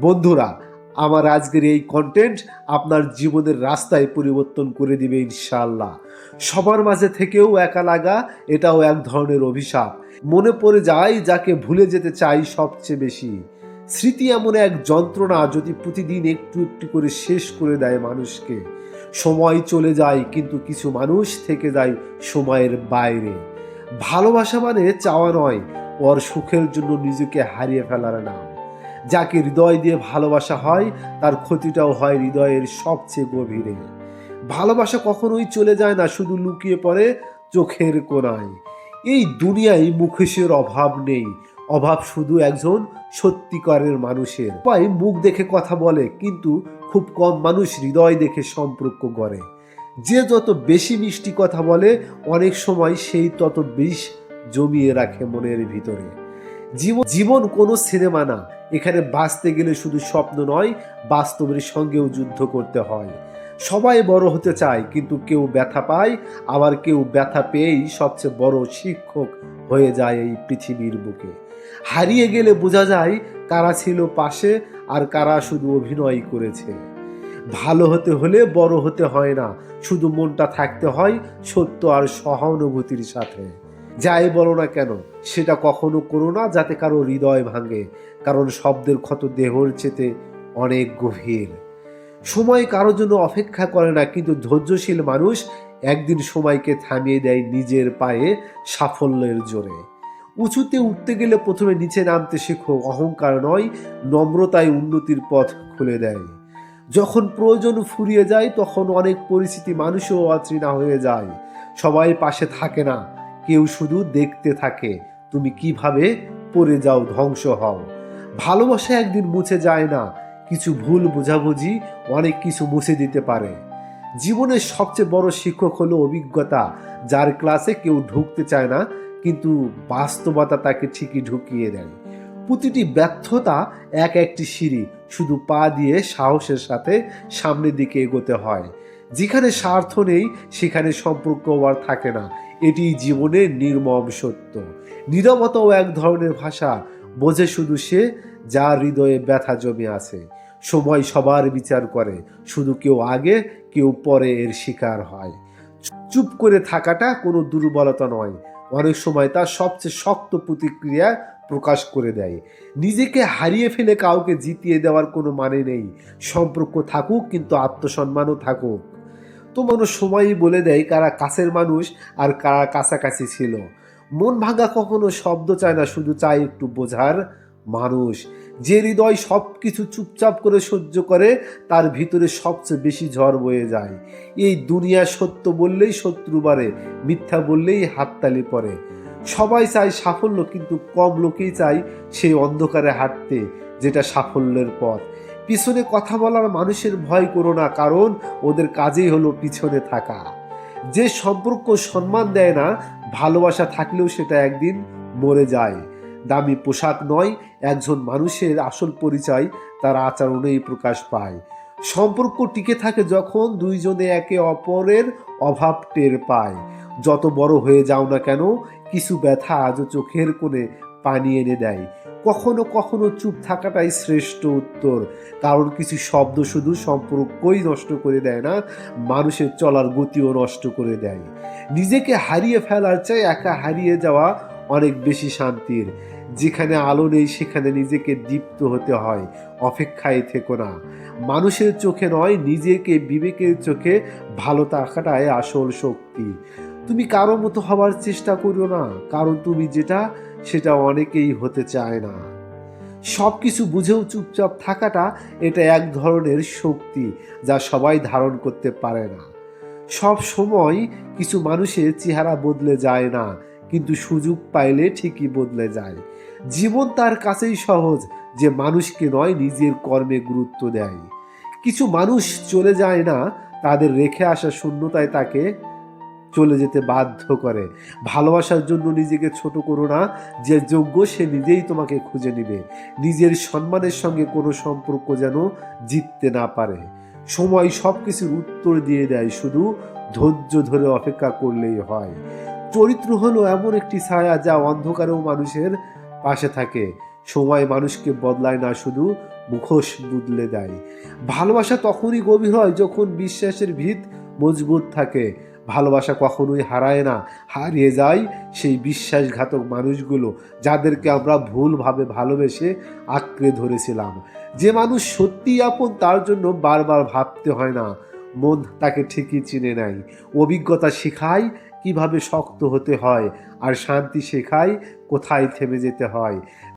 বন্ধুরা, আমার আজকের এই কন্টেন্ট আপনার জীবনের রাস্তায় পরিবর্তন করে দিবে ইনশাআল্লাহ। সবার মাঝে থেকেও একা লাগা, এটাও এক ধরনের অভিশাপ। মনে পড়ে যায়, যাকে ভুলে যেতে চাই সবচেয়ে বেশি। স্মৃতি এমন এক যন্ত্রণা যদি প্রতিদিন একটু একটু করে শেষ করে দেয় মানুষকে। সময় চলে যায়, কিন্তু কিছু মানুষ থেকে যায় সময়ের বাইরে। ভালোবাসা মানে চাওয়া নয়, ওর সুখের জন্য নিজেকে হারিয়ে ফেলার নাম। যাকে হৃদয় দিয়ে ভালোবাসা হয়, তার ক্ষতিটাও হয় হৃদয়ের সবচেয়ে গভীরে। ভালোবাসা কখনোই চলে যায় না, শুধু লুকিয়ে পড়ে চোখের কোনায়। এই দুনিয়ায় মুখোশের অভাব নেই। অভাব শুধু একজন সত্যিকারের মানুষের। সবাই মুখ দেখে কথা বলে, কিন্তু খুব কম মানুষ হৃদয় দেখে সম্পর্ক গড়ে। যে যত বেশি মিষ্টি কথা বলে, অনেক সময় সেই তত বিষ জমিয়ে রাখে মনের ভিতরে। জীবন জীবন কোনো সিনেমা না এখানে বাঁচতে গেলে শুধু স্বপ্ন নয়, বাস্তবের সঙ্গেও যুদ্ধ করতে হয়। সবাই বড় হতে চায়, কিন্তু কেউ ব্যথা পায়, আবার কেউ ব্যথা পেয়েই সবচেয়ে বড় শিক্ষক হয়ে যায় এই পৃথিবীর বুকে। হারিয়ে গেলে বোঝা যায় কারা ছিল পাশে আর কারা শুধু অভিনয় করেছে। ভালো হতে হলে বড় হতে হয় না, শুধু মনটা থাকতে হয় সত্য আর সহানুভূতির সাথে। যাই বলো না কেন, সেটা কখনো করো না যাতে কারও হৃদয় ভাঙে, কারণ শব্দের ক্ষত দেহর চেতে অনেক গভীর। সময় কারোর জন্য অপেক্ষা করে না, কিন্তু ধৈর্যশীল মানুষ একদিন সময়কে থামিয়ে দেয় নিজের পায়ে সাফল্যের জোরে। উঁচুতে উঠতে গেলে প্রথমে নিচে নামতে শেখো, অহংকার নয় নম্রতায় উন্নতির পথ খুলে দেয়। যখন প্রয়োজন ফুরিয়ে যায়, তখন অনেক পরিস্থিতি মানুষও অচেনা হয়ে যায়। সবাই পাশে থাকে না কেউ শুধু দেখতে থাকে। তুমি কীভাবে পড়ে যাও ধ্বংস হও। ভালোবাসা একদিন মুছে যায় না। কিছু ভুল বোঝাবুঝি অনেক কিছু মুছে দিতে পারে। জীবনের সবচেয়ে বড় শিক্ষক হলো অভিজ্ঞতা, যার ক্লাসে কেউ ঢুকতে চায় না, কিন্তু বাস্তবতা তাকে ঠিকই ঢুকিয়ে দেয়। প্রতিটি ব্যর্থতা এক একটি সিঁড়ি, শুধু পা দিয়ে সাহসের সাথে সামনের দিকে এগোতে হয়। যেখানে স্বার্থ নেই, সেখানে সম্পর্ক আর থাকে না। এটি জীবনের নির্মম সত্য। নীরবতাও এক ধরনের ভাষা, বোঝে শুধু সে যার হৃদয়ে ব্যথা জমে আছে। সময় সবার বিচার করে, শুধু কেউ আগে, কেউ পরে এর শিকার হয়। চুপ করে থাকাটা কোনো দুর্বলতা নয়, অনেক সময় তার সবচেয়ে শক্ত প্রতিক্রিয়া প্রকাশ করে দেয়। নিজেকে হারিয়ে ফেলে কাউকে জিতিয়ে দেওয়ার কোনো মানে নেই। সম্পর্ক থাকুক, কিন্তু আত্মসম্মানও থাকুক। তো মানুষ সময়ই বলে দেয় কারা কাছের মানুষ আর কারা কাছাকাছি ছিল। মন ভাঙা কখনো শব্দ চায় না, শুধু চায় একটু বোঝার মানুষ। যে হৃদয় সব কিছু চুপচাপ করে সহ্য করে, তার ভিতরে সবচেয়ে বেশি ঝড় বয়ে যায়। এই দুনিয়া সত্য বললেই শত্রু বাড়ে, মিথ্যা বললেই হাততালি পড়ে। সবাই চায় সাফল্য, কিন্তু কম লোকেই চায় সেই অন্ধকারে হাঁটতে, যেটা সাফল্যের পথ। পিছনে কথা বলার মানুষের ভয় করো না, কারণ ওদের কাজেই হলো পিছনে থাকা। যে সম্পর্ক সম্মান দেয় না, ভালোবাসা থাকলেও সেটা একদিন মরে যায়। দামি পোশাক নয়, একজন মানুষের আসল পরিচয় তার আচরণেই প্রকাশ পায়। সম্পর্ক টিকে থাকে যখন দুইজনে একে অপরের অভাব টের পায়। যত বড় হয়ে যাও না কেন, কিছু ব্যথা আজও চোখের কোণে পানি এনে দেয়। কখনো কখনো চুপ থাকাটাই শ্রেষ্ঠ উত্তর। কারণ কিছু শব্দ শুধু সম্পর্কই নষ্ট করে দেয় না, মানুষের চলার গতিও নষ্ট করে দেয়। নিজেকে হারিয়ে ফেলার চাই একা হারিয়ে যাওয়া অনেক বেশি শান্তির। যেখানে আলো নেই, সেখানে নিজেকে দীপ্ত হতে হয়, অপেক্ষায় থেকো না। মানুষের চোখে নয়, নিজেকে, বিবেকের চোখে ভালো থাকাটাই আসল শক্তি। তুমি কারও মতো হওয়ার চেষ্টা করো না, কারণ তুমি যেটা সেটা অনেকেই হতে চায় না। সব কিছু বুঝেও চুপচাপ থাকাটা এটা এক ধরনের শক্তি যা সবাই ধারণ করতে পারে না। সব সময় কিছু মানুষের চেহারা বদলে যায় না, কিন্তু সুযোগ পাইলে ঠিকই বদলে যায়। জীবন তার কাছেই সহজ, যে মানুষকে নয়, নিজের কর্মে গুরুত্ব দেয়। কিছু মানুষ চলে যায় না, তাদের রেখে আসা শূন্যতায় তাকে চলে যেতে বাধ্য করে। ভালোবাসার জন্য নিজেকে ছোট করো না, যে যোগ্য সে নিজেই তোমাকে খুঁজে নেবে। নিজের সম্মানের সঙ্গে কোনো সম্পর্ক যেন জিততে না পারে। সময় সব কিছুর উত্তর দিয়ে দেয়, শুধু ধৈর্য ধরে অপেক্ষা করলেই হয়। চরিত্র হলো এমন একটি ছায়া যা অন্ধকারেও মানুষের পাশে থাকে। সময় মানুষকে বদলায় না, শুধু মুখোশ বদলে দেয়। ভালোবাসা তখনই গভীর হয় যখন বিশ্বাসের ভিত মজবুত থাকে। ভালোবাসা কখনোই হারায় না, হারিয়ে যায় সেই বিশ্বাসঘাতক মানুষগুলো যাদেরকে আমরা ভুলভাবে ভালোবেসে আঁকড়ে ধরেছিলাম। যে মানুষ সত্যিই আপন তার জন্য বারবার ভাবতে হয় না, মন তাকে ঠিকই চিনে নেয়। অভিজ্ঞতা শেখায় কীভাবে শক্ত হতে হয় আর শান্তি শেখায় কোথায় থেমে যেতে হয়।